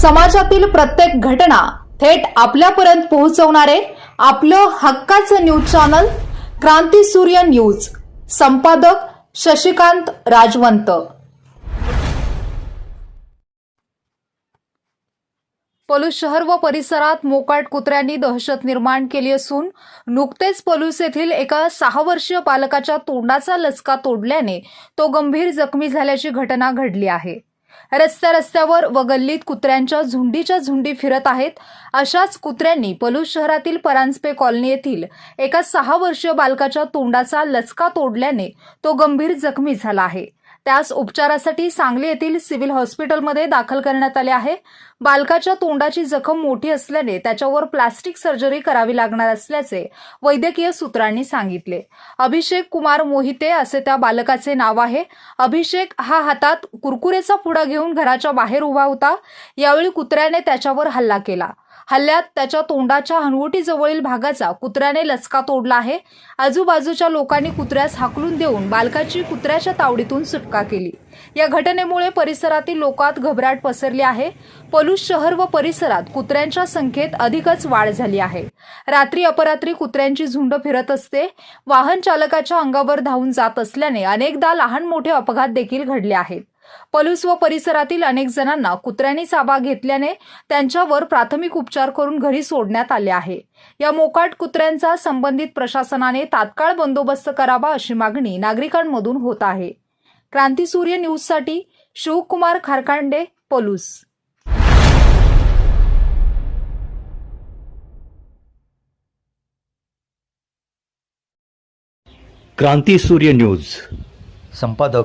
समाजातील प्रत्येक घटना थेट आपल्यापर्यंत पोहोचवणारे आपलं हक्काचं न्यूज चॅनल क्रांती सूर्य न्यूज. संपादक शशिकांत राजवंत. पलूस शहर व परिसरात मोकाट कुत्र्यांनी दहशत निर्माण केली असून नुकतेच पलूस येथील एका सहा वर्षीय बालकाच्या तोंडाचा लचका तोडल्याने तो गंभीर जखमी झाल्याची घटना घडली आहे. रस्त्या रस्त्यावर व गल्लीत कुत्र्यांच्या झुंडीच्या झुंडी फिरत आहेत. अशाच कुत्र्यांनी पलूस शहरातील परांजपे कॉलनी येथील एका सहा वर्षीय बालकाच्या तोंडाचा लचका तोडल्याने तो गंभीर जखमी झाला आहे. त्यास उपचारासाठी सांगली येथील सिव्हिल हॉस्पिटलमध्ये दाखल करण्यात आले आहे. बालकाच्या तोंडाची जखम मोठी असल्याने त्याच्यावर प्लास्टिक सर्जरी करावी लागणार असल्याचे वैद्यकीय सूत्रांनी सांगितले. अभिषेक कुमार मोहिते असे त्या बालकाचे नाव आहे. अभिषेक हा हातात कुरकुरेचा पुडा घेऊन घराच्या बाहेर उभा होता. यावेळी कुत्र्याने त्याच्यावर हल्ला केला. हल्ल्यात त्याच्या तोंडाच्या हनवटीजवळील भागाचा कुत्र्याने लचका तोडला आहे. आजूबाजूच्या लोकांनी कुत्र्यास हाकलून देऊन बालकाची कुत्र्याच्या तावडीतून सुटका केली. या घटनेमुळे परिसरातील लोकात घबराट पसरली आहे. पलूस शहर व परिसरात कुत्र्यांच्या संख्येत अधिकच वाढ झाली आहे. रात्री अपरात्री कुत्र्यांची झुंड फिरत असते. वाहन चालकाच्या अंगावर धावून जात असल्याने अनेकदा लहान मोठे अपघात देखील घडले आहेत. पलूस व परिसरातील अनेक जणांना कुत्र्यांनी चाबा घेतल्याने त्यांच्यावर प्राथमिक उपचार करून घरी सोडण्यात आले आहे. या मोकाट कुत्र्यांचा संबंधित प्रशासनाने तात्काळ बंदोबस्त करावा अशी मागणी नागरिकांमधून होत आहे. क्रांती सूर्य न्यूजसाठी शिवकुमार खारकांडे पलूस. क्रांती सूर्य न्यूज. संपादक